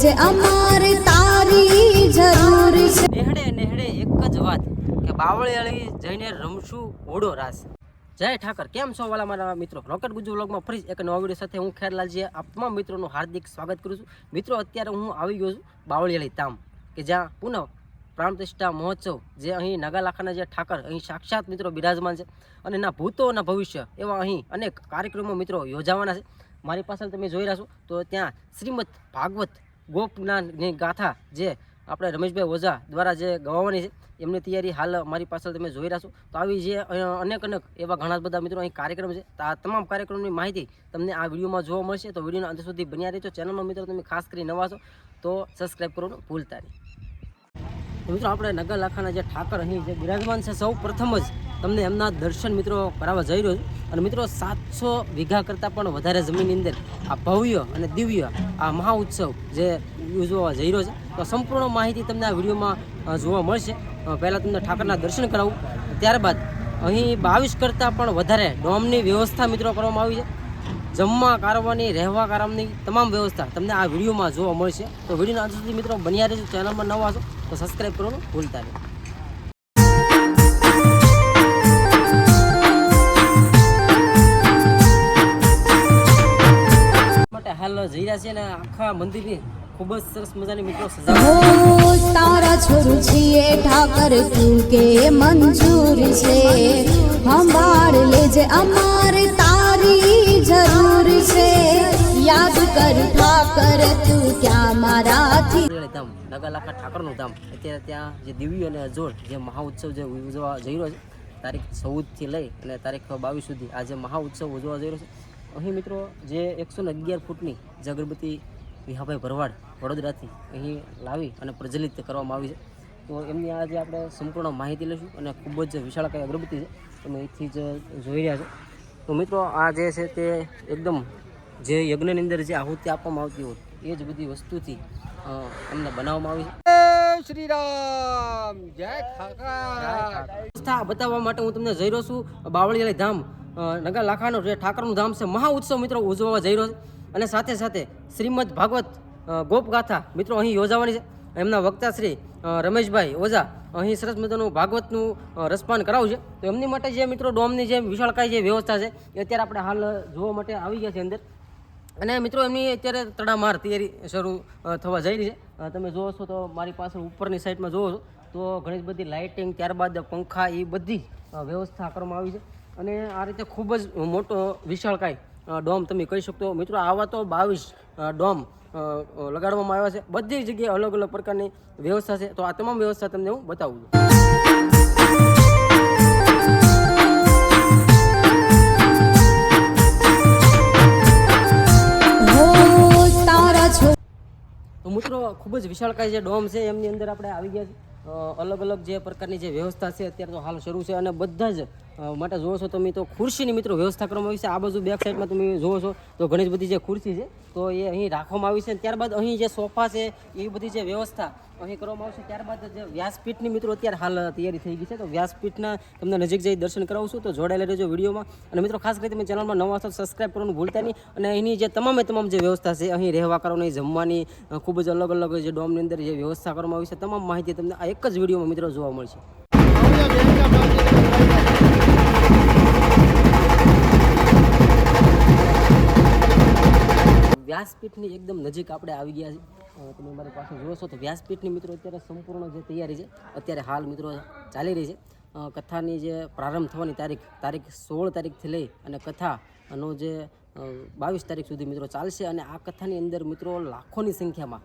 લેજે અમારે તારી જરૂર છે. નેહડે નેહડે એક જ વાત કે બાવળિયાળી જઈને રમશું ઓડો રાસ. જય ઠાકર, કેમ છો વાલા મારા મિત્રો? રોકેટ ગુજુ વ્લોગમાં ફરી એક નવા વીડિયો સાથે હું ખેરલાલજી આપ તમામ મિત્રોનું હાર્દિક સ્વાગત કરું છું. મિત્રો, અત્યારે હું આવી ગયો છું બાવળિયાળી ધામ, કે જ્યાં પુનઃ પ્રાણ પ્રતિષ્ઠા મહોત્સવ, જે અહીં નાગાલાખાના જે ઠાકર, અહીં સાક્ષાત મિત્રો બિરાજમાન છે. અને એના ભૂતો અને ભવિષ્ય, એવા અહીં અનેક કાર્યક્રમો મિત્રો યોજાવાના છે. મારી પાસે તમે જોઈ રહ્યા છો, તો ત્યાં શ્રીમદ ભાગવત ગોપનાની ગાથા જે આપણે રમેશભાઈ ઓઝા દ્વારા જે ગવાવાની છે એમની તૈયારી હાલ મારી પાછળ તમે જોઈ રહ્યા તો આવી જે અનેક અનેક એવા ઘણા બધા મિત્રો અહીં કાર્યક્રમ છે. તો આ તમામ કાર્યક્રમની માહિતી તમને આ વિડીયોમાં જોવા મળશે. તો વિડીયોના અંત સુધી બન્યા રહેજો. ચેનલમાં મિત્રો તમે ખાસ કરી નવા છો તો સબસ્ક્રાઈબ કરવાનું ભૂલતા નહીં. મિત્રો, આપણે નગર લાખાના જે ઠાકર અહીં જે બિરાજમાન છે સૌ પ્રથમ જ તમને એમના દર્શન મિત્રો કરાવવા જઈ રહ્યો છું. અને મિત્રો સાતસો વીઘા કરતાં પણ વધારે જમીનની અંદર આ ભવ્ય અને દિવ્ય આ મહા ઉત્સવ જે ઉજવવા જઈ રહ્યો છે. તો સંપૂર્ણ માહિતી તમને આ વિડીયોમાં જોવા મળશે. પહેલાં તમને ઠાકરના દર્શન કરાવું. ત્યારબાદ અહીં બાવીસ કરતાં પણ વધારે ડોમની વ્યવસ્થા મિત્રો કરવામાં આવી છે. જમવા કારવાની, રહેવા કારણની તમામ વ્યવસ્થા તમને આ વિડીયોમાં જોવા મળશે. તો વિડીયોના અંત સુધી મિત્રો બન્યા રહેજો, ચેનલમાં નવા છો તો સબસ્ક્રાઈબ કરવાનું ભૂલતા નહીં. હાલ જઈ રહ્યા છે અને આખા મંદિરની ખૂબ જ સરસ મજાની મિત્રો તારા છોરું છીએ ઠાકર તું કે મંજૂર છે? સંભાળ લેજે અમારે તારી જરૂર છે. યાદ કર ઠાકર તું ક્યાં મારાથી? ધામ નગાલાખા ઠાકરનું ધામ. અત્યારે ત્યાં જે દિવ્ય અને અજોડ જે મહા ઉત્સવ જે ઉજવવા જઈ રહ્યો છે તારીખ ચૌદથી લઈ અને તારીખ બાવીસ સુધી આ જે મહા ઉત્સવ ઉજવવા જઈ રહ્યો છે અહીં મિત્રો જે એકસો ને અગિયાર ફૂટની જે અગરબત્તી વિહાભાઈ ભરવાડ વડોદરાથી અહીં લાવી અને પ્રજ્વલિત કરવામાં આવી છે. તો એમની આજે આપણે સંપૂર્ણ માહિતી લઈશું અને ખૂબ જ વિશાળકાય અગરબત્તી છે તમે અહીંથી જ જોઈ રહ્યા છો. તો મિત્રો આ જે છે તે એકદમ જે યજ્ઞની અંદર જે આહુતિ આપવામાં આવતી હોય એ જ બધી વસ્તુથી અ, એમને બનાવવામાં આવી છે. શ્રી રામ! જય ખાકા બતાવવા માટે હું તમને જઈ રહ્યો છું બાવળિયાળી ધામ નગર લાખાનું જે ઠાકરનું ધામ છે, મહા ઉત્સવ મિત્રો ઉજવવા જઈ રહ્યો છે. અને સાથે સાથે શ્રીમદ ભાગવત ગોપગાથા મિત્રો અહીં યોજાવાની છે. એમના વક્તા શ્રી રમેશભાઈ ઓઝા અહીં સરસ મજાનું ભાગવતનું રસપાન કરાવશે તો એમની માટે જે મિત્રો ડોમની જે વિશાળકાય જે વ્યવસ્થા છે, એ અત્યારે આપણે હાલ જોવા માટે આવી ગયા છે અંદર. અને મિત્રો એમની અત્યારે તડામાર તૈયારી શરૂ થવા જઈ રહી છે. તમે જોવો છો તો મારી પાછળ ઉપરની સાઈડમાં જોવો છો. તો ઘણી બધી લાઇટિંગ ત્યારબાદ પંખા એ બધી વ્યવસ્થા કરવામાં આવી છે. અને આ રીતે ખૂબ જ મોટો વિશાળકાય ડોમ તમે કહી શકતો. મિત્રો, આવા તો બાવીસ ડોમ લગાડવામાં આવ્યા છે. બધી જગ્યાએ અલગ અલગ પ્રકારની વ્યવસ્થા છે. તો આ તમામ વ્યવસ્થા તમને હું બતાવું છું. મિત્રો, ખૂબ જ વિશાળકાય જે ડોમ છે, એમની અંદર આપણે આવી ગયા છે અલગ અલગ જે પ્રકારની જે વ્યવસ્થા છે, અત્યારે તો હાલ શરૂ છે અને બધા જ માટે જોવો છો તમે તો ખુરશીની મિત્રો વ્યવસ્થા કરવામાં આવી છે. આ બાજુ બેક સાઈડમાં તમે જોવો છો તો ઘણી બધી જે ખુરશી છે, તો એ અહીં રાખવામાં આવી છે. ત્યારબાદ અહીં જે સોફા છે એ બધી જે વ્યવસ્થા અહીં કરવામાં આવશે. ત્યારબાદ જે વ્યાસપીઠની મિત્રો અત્યારે હાલ તૈયારી થઈ ગઈ છે. તો વ્યાસપીઠના તમને નજીક જઈ દર્શન કરાવું છું. તો જોડાયેલા રહેજો વિડીયોમાં. અને મિત્રો, ખાસ કરીને તમે ચેનલમાં નવા છો સબસ્ક્રાઈબ કરવાનું ભૂલતા નહીં. અને અહીંની જે તમામે તમામ જે વ્યવસ્થા છે, અહીં રહેવા કરવાની જમવાની ખૂબ જ અલગ અલગ જે ડોમની અંદર જે વ્યવસ્થા કરવામાં આવી છે. તમામ માહિતી તમને આ એક જ વિડીયોમાં મિત્રો જોવા મળશે. વ્યાસપીઠની એકદમ નજીક આપણે આવી ગયા છીએ. તમે મારી પાસે જોશો તો વ્યાસપીઠની મિત્રો અત્યારે સંપૂર્ણ જે તૈયારી છે, અત્યારે હાલ મિત્રો ચાલી રહી છે. કથાની જે પ્રારંભ થવાની તારીખ તારીખ સોળ તારીખથી લઈ અને કથાનો જે બાવીસ તારીખ સુધી મિત્રો ચાલશે અને આ કથાની અંદર મિત્રો લાખોની સંખ્યામાં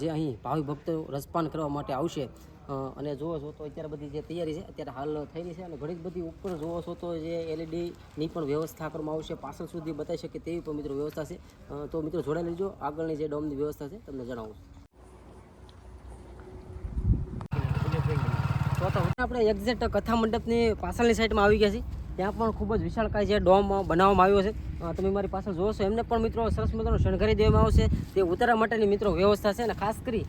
જે અહીં ભાવિ ભક્તો રસપાન કરવા માટે આવશે. અને જુઓ છો તો અત્યારે બધી જે તૈયારી છે, અત્યારે હાલ રહી છે અને ઘણી જ બધી ઉપર જુઓ છો તો જે એલઈડીની પણ વ્યવસ્થા કરવામાં આવશે. પાછળ સુધી બતાવી શકે તેવી પણ મિત્રો વ્યવસ્થા છે. તો મિત્રો જોડાઈ લેજો. આગળની જે ડોમની વ્યવસ્થા છે, તમને જણાવું. તો આપણે એક્ઝેક્ટ કથા મંડપની પાછળની સાઈડમાં આવી ગયા છીએ. ત્યાં પણ ખૂબ જ વિશાળકાય જે ડોમ બનાવવામાં આવ્યો છે. તમે મારી પાસે જોવો છો એમને પણ મિત્રો સરસ મજાનો શણગારી દેવામાં આવશે. તે ઉતારા માટેની મિત્રો વ્યવસ્થા છે અને ખાસ કરી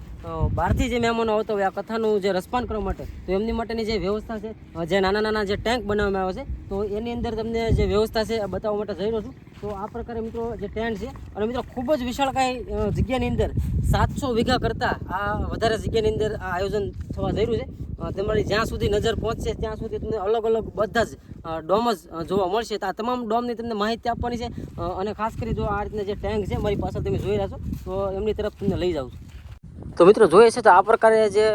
બહારથી જે મહેમાનો આવતો હોય, આ કથાનું જે રસપાન કરવા માટે, તો એમની માટેની જે વ્યવસ્થા છે જે નાના નાના જે ટેન્ક બનાવવામાં આવે છે, તો એની અંદર તમને જે વ્યવસ્થા છે બતાવવા માટે જઈ રહ્યો છું. તો આ પ્રકારે મિત્રો જે ટેન્ટ છે, અને મિત્રો ખૂબ જ વિશાળકાય જગ્યાની અંદર સાતસો વીઘા કરતાં આ વધારે જગ્યાની અંદર આ આયોજન થવા જઈ રહ્યું છે. તમારી જ્યાં સુધી નજર પહોંચશે, ત્યાં સુધી તમને અલગ અલગ બધા જ ડોમ જોવા મળશે. તો આ તમામ ડોમની તમને માહિતી આપવાની છે. અને ખાસ કરી જો આ રીતના જે ટેન્ક છે, મારી પાસે તમે જોઈ રહ્યા છો, તો એમની તરફ તમને લઈ જાઉં તો મિત્રો, જોઈએ છે તો આ પ્રકારે જે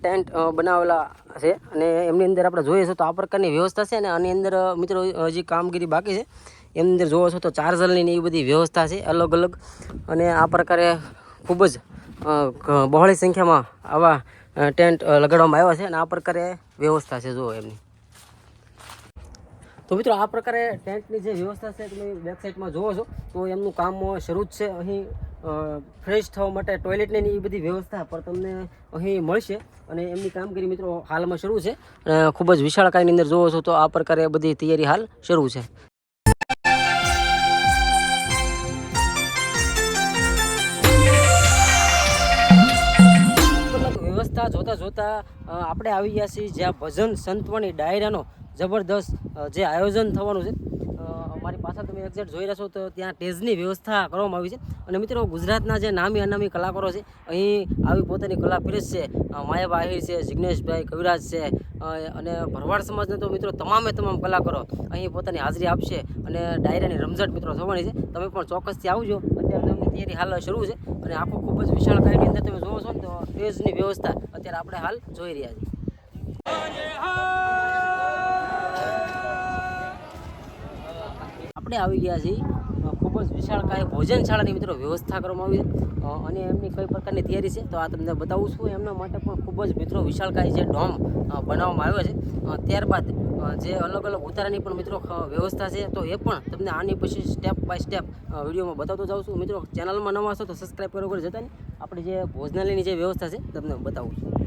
ટેન્ટ બનાવેલા છે અને એમની અંદર આપણે જોઈએ છે તો આ પ્રકારની વ્યવસ્થા છે અને આની અંદર મિત્રો હજી કામગીરી બાકી છે. એમની અંદર જોવો છો તો ચાર્જરની એવી બધી વ્યવસ્થા છે, અલગ અલગ. અને આ પ્રકારે ખૂબ જ બહોળી સંખ્યામાં આવા ટેન્ટ લગાડવામાં આવ્યા છે અને આ પ્રકારે વ્યવસ્થા છે, જુઓ એમની. તો મિત્રો, આ પ્રકારે ટેન્ટની જે વ્યવસ્થા છે, તમે વેબસાઇટમાં જુઓ છો, તો એમનું કામ શરૂ જ છે. અહીં ફ્રેશ થવા માટે ટોયલેટની એ બધી વ્યવસ્થા પણ તમને અહીં મળશે. અને એમની કામગીરી મિત્રો હાલમાં શરૂ છે. અને ખૂબ જ વિશાળકાયની અંદર જોવો છો તો આ પ્રકારે બધી તૈયારી હાલ શરૂ છે. વ્યવસ્થા જોતા જોતા આપણે આવી ગયા છીએ જ્યાં ભજન સંતવાણી ડાયરાનો જબરદસ્ત જે આયોજન થવાનું છે. અમારી પાછળ તમે એક્ઝેક્ટ જોઈ રહ્યા છો તો ત્યાં સ્ટેજની વ્યવસ્થા કરવામાં આવી છે. અને મિત્રો, ગુજરાતના જે નામી અનામી કલાકારો છે, અહીં આવી પોતાની કલા પીરસશે છે. માયાબા આહિર છે, જિગ્નેશભાઈ કવિરાજ છે અને ભરવાડ સમાજના તો મિત્રો તમામે તમામ કલાકારો અહીં પોતાની હાજરી આપશે. અને ડાયરાની રમઝટ મિત્રો થવાની છે. તમે પણ ચોક્કસથી આવજો. અત્યારે તમને તૈયારી હાલ શરૂ છે. અને આખું ખૂબ જ વિશાળ કાયની અંદર તમે જોવો છો ને તો સ્ટેજની વ્યવસ્થા અત્યારે આપણે હાલ જોઈ રહ્યા છીએ. આપણે આવી ગયા છીએ. ખૂબ જ વિશાળકાય ભોજનશાળાની મિત્રો વ્યવસ્થા કરવામાં આવી અને એમની કઈ પ્રકારની તૈયારી છે તો આ તમને બતાવું છું. એમના માટે પણ ખૂબ જ મિત્રો વિશાળકાય જે ડોમ બનાવવામાં આવ્યો છે. ત્યારબાદ જે અલગ અલગ ઉતારાની પણ મિત્રો વ્યવસ્થા છે. તો એ પણ તમને આની પછી સ્ટેપ બાય સ્ટેપ વિડીયોમાં બતાવતો જાઉં છું. મિત્રો, ચેનલમાં નવા છો તો સબસ્ક્રાઈબ કરો જતા નહીં આપણે જે ભોજનાલયની જે વ્યવસ્થા છે, તમને બતાવું છું.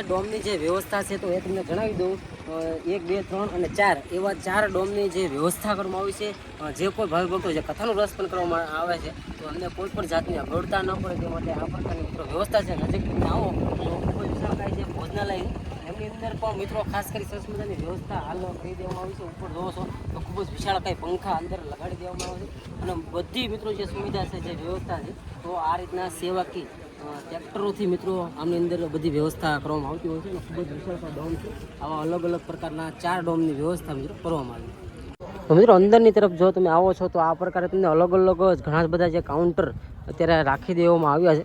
જે ડોમની જે વ્યવસ્થા છે તો એ તમને જણાવી દઉં. એક બે ત્રણ અને ચાર. એવા ચાર ડોમની જે વ્યવસ્થા કરવામાં આવી છે. જે કોઈ ભાવિ ભક્તો છે કથાનું રસ પણ કરવામાં આવે છે તો અમને કોઈ પણ જાતની અગવડતા ન પડે તે માટે આ પ્રકારની મિત્રો વ્યવસ્થા છે. નજીક તમે આવો જ વિશાળકાય છે ભોજનાલય. એમની અંદર પણ મિત્રો ખાસ કરી સરસ મજાની વ્યવસ્થા હાલ કરી દેવામાં આવી છે. ઉપર જોવો છો તો ખૂબ જ વિશાળકાય પંખા અંદર લગાડી દેવામાં આવે છે. અને બધી મિત્રો જે સુવિધા છે જે વ્યવસ્થા છે તો આ રીતના સેવાકી અ, ટ્રેક્ટરોથી મિત્રો આમની અંદર બધી વ્યવસ્થા કરવામાં આવતી હોય છે ખૂબ જ વિશાળકાય ડોમ છે. આવા અલગ અલગ પ્રકારના ચાર ડોમની વ્યવસ્થા મિત્રો કરવામાં આવી. તો મિત્રો, અંદરની તરફ જો તમે આવો છો, તો આ પ્રકારે તમને અલગ અલગ ઘણા બધા જે કાઉન્ટર અત્યારે રાખી દેવામાં આવ્યા છે.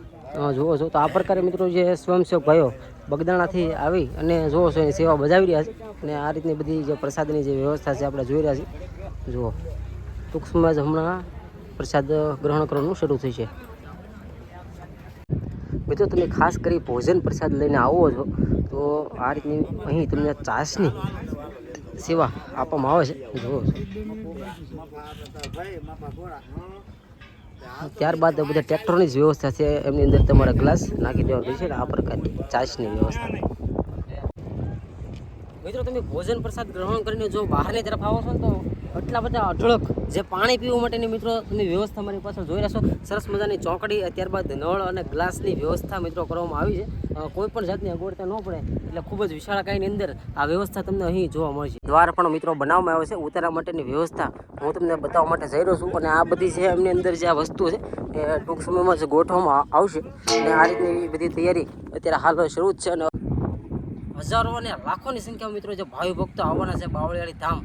જુઓ છો, તો આ પ્રકારે મિત્રો જે સ્વયંસેવક ભાઈઓ બગદાણાથી આવી અને જુઓ છો, એની સેવા બજાવી રહ્યા છે અને આ રીતની બધી જે પ્રસાદની જે વ્યવસ્થા છે, આપણે જોઈ રહ્યા છીએ. જુઓ, ટૂંક સમય જ હમણાં પ્રસાદ ગ્રહણ કરવાનું શરૂ થશે મિત્રો તમે ખાસ કરી ભોજન પ્રસાદ લઈને આવો છો, તો આ રીતની અહીં તમને ચાસની સેવા આપવામાં આવે છે. જુઓ. ત્યારબાદ બધા ટ્રેક્ટરની જ વ્યવસ્થા છે. એમની અંદર તમારા ગ્લાસ નાખી દેવાનું છે. આ પ્રકારની ચાસની વ્યવસ્થા. મિત્રો, તમે ભોજન પ્રસાદ ગ્રહણ કરીને જો બહારની તરફ આવો છો ને તો એટલા બધા અઢળક જે પાણી પીવા માટેની મિત્રો તમે વ્યવસ્થા મારી પાછળ જોઈ રહેશો સરસ મજાની ચોકડી, ત્યારબાદ નળ અને ગ્લાસની વ્યવસ્થા મિત્રો કરવામાં આવી છે. કોઈ પણ જાતની અગવડતા ન પડે, એટલે ખૂબ જ વિશાળકાયની અંદર આ વ્યવસ્થા તમને અહીં જોવા મળશે દ્વાર પણ મિત્રો બનાવવામાં આવે છે ઉતારા માટેની વ્યવસ્થા હું તમને બતાવવા માટે જઈ રહ્યો છું અને આ બધી છે એમની અંદર જે આ વસ્તુ છે, એ ટૂંક સમયમાં જ ગોઠવવામાં આવશે. અને આ રીતની બધી તૈયારી અત્યારે હાલ શરૂ જ છે અને હજારો અને લાખોની સંખ્યામાં મિત્રો જે ભાવિ ભક્તો આવવાના છે, બાવળિયાળી ધામ.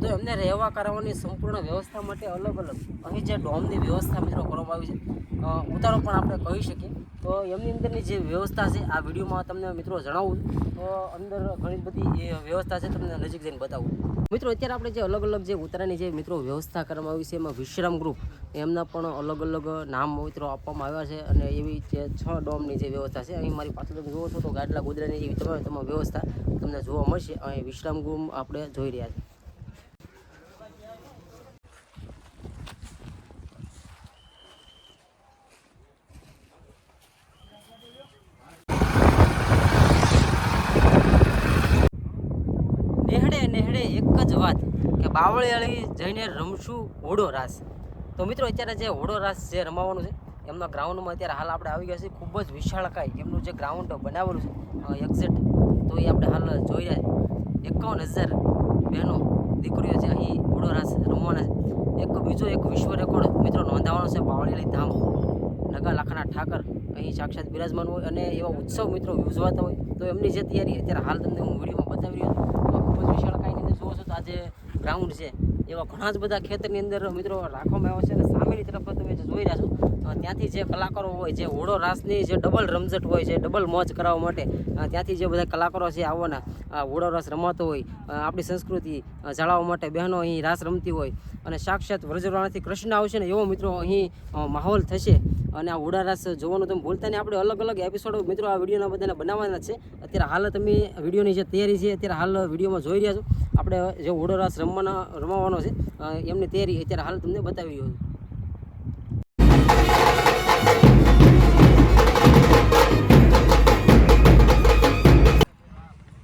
તો એમને રહેવા કરવાની સંપૂર્ણ વ્યવસ્થા માટે અલગ અલગ. અહીં જે ડોમની વ્યવસ્થા મિત્રો કરવામાં આવી છે ઉતારો પણ આપણે કહી શકીએ. તો એમની અંદરની જે વ્યવસ્થા છે, આ વિડીયોમાં તમને મિત્રો જણાવું. તો અંદર ઘણી બધી એ વ્યવસ્થા છે, તમને નજીક જઈને બતાવું. મિત્રો અત્યારે આપણે જે અલગ અલગ જે ઉતારાની જે મિત્રો વ્યવસ્થા કરવામાં આવી છે, એમાં વિશ્રામ ગ્રુપ, એમના પણ અલગ અલગ નામ મિત્રો આપવામાં આવ્યા છે અને એવી જે છ ડોમની જે વ્યવસ્થા છે. અહીં મારી પાછળ તમે જુઓ છો તો ગાડલા, ગોદરાની એવી તમામ તમામ વ્યવસ્થા તમને જોવા મળશે. અહીં વિશ્રામ ગૃહ આપણે જોઈ રહ્યા છીએ નેહડે નેહડે એક જ વાત કે બાવળિયાળી જઈને રમશું હોડો રાસ. તો મિત્રો, અત્યારે જે હોડો રાસ જે રમાવાનું છે, એમના ગ્રાઉન્ડમાં અત્યારે હાલ આપણે આવી ગયા છીએ ખૂબ જ વિશાળકાય. એમનું જે ગ્રાઉન્ડ બનાવેલું છે એક્ઝેક્ટ તો એ આપણે હાલ જોઈ રહ્યા છીએ એકાવન હજાર બહેનો, દીકરીઓ છે અહીં હોડો રાસ રમવાના છે. એક બીજો એક વિશ્વ રેકોર્ડ મિત્રો નોંધાવાનો છે બાવળિયાળી ધામ. નગા લાખાના ઠાકર અહીં સાક્ષાત બિરાજમાન હોય અને એવા ઉત્સવ મિત્રો યોજવાતા હોય. તો એમની જે તૈયારી અત્યારે હાલ તમને હું વિડીયોમાં બતાવી રહ્યો છું. અંદર જે ગ્રાઉન્ડ છે. એવા ઘણા જ બધા ખેતરની અંદર મિત્રો રાખવામાં આવ્યા છે અને સામેની તરફ તમે જોઈ રહ્યા છો ત્યાંથી જે કલાકારો હોય, જે હોડો રાસની જે ડબલ રમઝટ હોય છે ડબલ મોજ કરાવવા માટે ત્યાંથી જે બધા કલાકારો છે આવવાના હોળો રાસ રમાતો હોય આપણી સંસ્કૃતિ જાળવવા માટે બહેનો અહીં રાસ રમતી હોય અને સાક્ષાત વ્રજરાણાથી કૃષ્ણ આવશે ને એવો મિત્રો અહીં માહોલ થશે. અને આ હોડા રાસ જોવાનું તમે ભૂલતા નહીં, આપણે અલગ અલગ એપિસોડો મિત્રો આ વિડીયોના બધાને બનાવવાના છે. અત્યારે હાલ તમે વિડીયોની જે તૈયારી છે, અત્યારે હાલ વિડીયોમાં જોઈ રહ્યા છો. આપણે જે હોડો રાસ રમવાના રમાવાનો છે એમની તૈયારી અત્યારે હાલ તમને બતાવી હોય.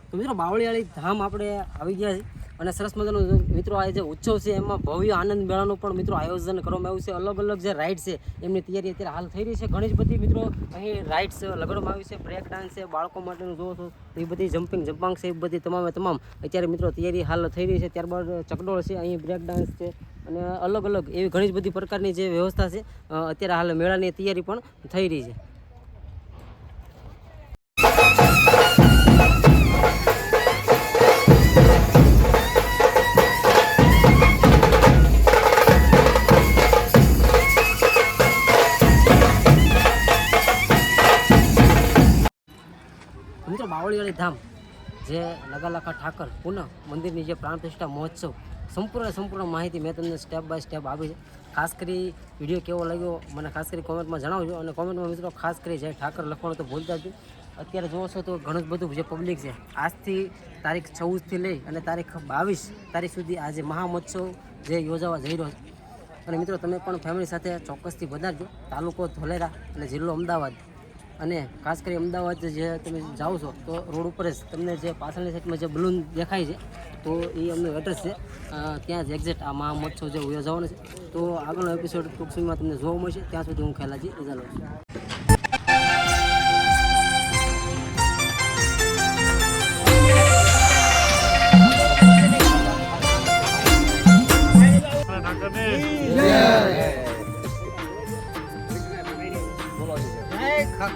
તો મિત્રો, બાવળિયાળી ધામ આપણે આવી ગયા છે. અને સરસ મજાનો મિત્રો આ જે ઉત્સવ છે, એમાં ભવ્ય આનંદ મેળાનું પણ મિત્રો આયોજન કરવામાં આવ્યું છે. અલગ અલગ જે રાઇડ છે, એમની તૈયારી અત્યારે હાલ થઈ રહી છે. ઘણી જ બધી મિત્રો, અહીં રાઇડ્સ લગાડવામાં આવી છે. બ્રેક ડાન્સ છે, બાળકો માટેનું જોવો છો. એ બધી જમ્પિંગ જમ્પાંગ છે, એ બધી તમામે તમામ અત્યારે મિત્રો તૈયારી હાલ થઈ રહી છે. ત્યારબાદ ચકડોળ છે, અહીં બ્રેક ડાન્સ છે. અને અલગ અલગ એવી ઘણી જ બધી પ્રકારની જે વ્યવસ્થા છે અત્યારે હાલ મેળાની તૈયારી પણ થઈ રહી છે. મિત્રો ધામ, જે લગાલાખા ઠાકર પુનઃ મંદિરની જે પ્રાણ પ્રતિષ્ઠા મહોત્સવ, સંપૂર્ણ સંપૂર્ણ માહિતી મેં તમને સ્ટેપ બાય સ્ટેપ આપી છે. ખાસ કરી વીડિયો કેવો લાગ્યો, મને ખાસ કરી કોમેન્ટમાં જણાવજો અને કોમેન્ટમાં મિત્રો ખાસ કરી જે ઠાકર લખવાનું તો ભૂલતા જ અત્યારે જોવો છો તો ઘણું જ બધું જે પબ્લિક છે. આજથી તારીખ ચૌદથી લઈ અને તારીખ બાવીસ તારીખ સુધી આજે મહામહોત્સવ જે યોજાવા જઈ રહ્યો છે. અને મિત્રો તમે પણ ફેમિલી સાથે ચોક્કસથી વધારજો. તાલુકો ધોલેરા અને જિલ્લો અમદાવાદ. અને ખાસ કરી અમદાવાદ જે તમે જાઓ છો, તો રોડ ઉપર જ તમને જે પાછળની સાઈડમાં જે બલૂન દેખાય છે, તો એ અમને એડ્રેસ છે. ત્યાં જ એક્ઝેક્ટ આ મહામહોત્સવ જે યોજાવાનો છે. તો આગળનો એપિસોડ ટૂંક સમયમાં તમને જોવા મળશે. ત્યાં સુધી હું ખેલાજી રજા લઉં છું.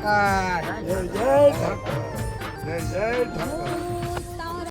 ખાકાર જય જય ઠાકર. જય જય ઠાકર.